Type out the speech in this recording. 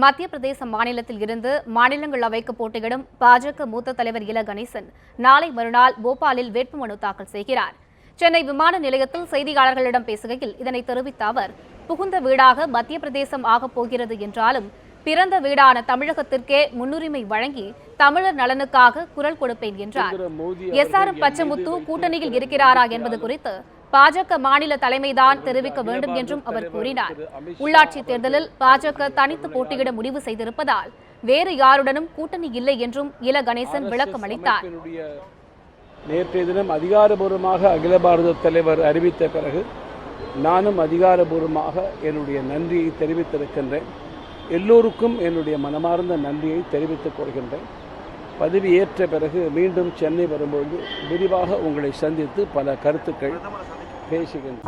மத்திய பிரதேச மாநிலத்தில் இருந்து மாநிலங்களவைக்கு போட்டியிடும் பாஜக மூத்த தலைவர் இல கணேசன் நாளை மறுநாள் போபாலில் வேட்புமனு தாக்கல் செய்கிறார். சென்னை விமான நிலையத்தில் செய்தியாளர்களிடம் பேசுகையில் இதனை தெரிவித்த அவர் புகுந்த வீடாக மத்திய பிரதேசம் ஆகப் போகிறது என்றாலும் பிறந்த வீடான தமிழகத்திற்கே முன்னுரிமை வழங்கி தமிழர் நலனுக்காக குரல் கொடுப்பேன் என்றார். எஸ் ஆர் பச்சமுத்து கூட்டணியில் இருக்கிறாரா என்பது குறித்து பாஜக மாநில தலைமைதான் தெரிவிக்க வேண்டும் என்றும் அவர் கூறினார். உள்ளாட்சி தேர்தலில் பாஜக தனித்து போட்டியிட முடிவு செய்திருப்பதால் வேறு யாருடனும் கூட்டணி இல்லை என்றும் இல கணேசன் விளக்கம் அளித்தார். நேற்றைய தினம் அதிகாரபூர்வமாக அகில பாரத தலைவர் அறிவித்த பிறகு நானும் அதிகாரபூர்வமாக என்னுடைய நன்றியை தெரிவித்திருக்கின்றேன். எல்லோருக்கும் என்னுடைய மனமார்ந்த நன்றியை தெரிவித்துக் கொள்கின்றேன். பதவி ஏற்ற பிறகு மீண்டும் சென்னை வரும்பொழுது விரிவாக உங்களை சந்தித்து பல கருத்துக்கள் 회식은.